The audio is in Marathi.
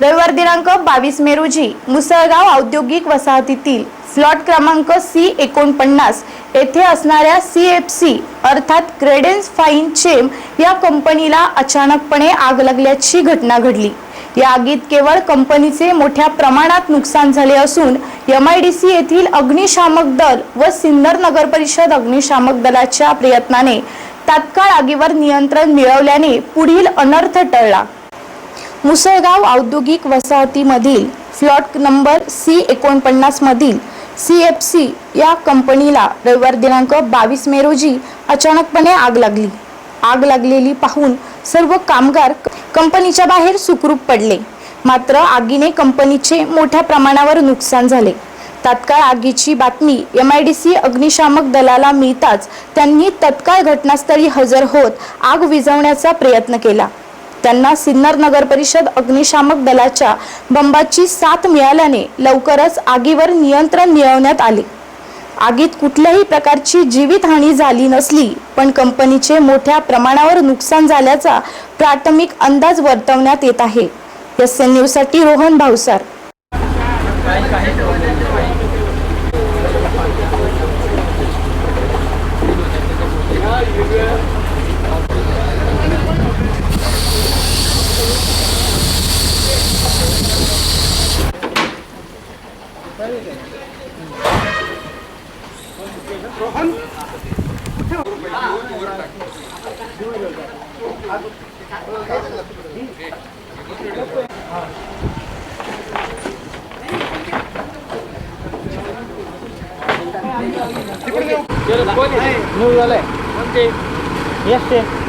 रविवार दिनांक बावीस मे रोजी मुसळगाव औद्योगिक वसाहतीतील स्लॉट क्रमांक सी एकोणपन्नास येथे असणाऱ्या सी एफ सी अर्थात क्रेडेन्स फाईन चेम या कंपनीला अचानकपणे आग लागल्याची घटना घडली. या आगीत केवळ कंपनीचे मोठ्या प्रमाणात नुकसान झाले असून एम आय डी सी येथील अग्निशामक दल व सिन्नर नगर परिषद अग्निशामक दलाच्या प्रयत्नाने तात्काळ आगीवर नियंत्रण मिळवल्याने पुढील अनर्थ टळला. मुसळगाव औद्योगिक वसाहतीमधील फ्लॉट नंबर सी एकोणपन्नासमधील सी एफ सी या कंपनीला रविवार दिनांक बावीस मे रोजी अचानकपणे आग लागली. आग लागलेली पाहून सर्व कामगार कंपनीच्या बाहेर सुखरूप पडले. मात्र आगीने कंपनीचे मोठ्या प्रमाणावर नुकसान झाले. तात्काळ आगीची बातमी एम आय डी सी अग्निशामक दलाला मिळताच त्यांनी तत्काळ घटनास्थळी हजर होत आग विझवण्याचा प्रयत्न केला. त्यांना सिन्नर नगर परिषद अग्निशामक दलाच्या बंबाची साथ मिळाल्याने लवकरच आगीवर नियंत्रण मिळवण्यात आले. आगीत कुठल्याही प्रकारची जीवितहानी झाली नसली पण कंपनीचे मोठ्या प्रमाणावर नुकसान झाल्याचा प्राथमिक अंदाज वर्तवण्यात येत आहे. एस एन न्यूजसाठी रोहन भावसार Yeah. आलाय एस टी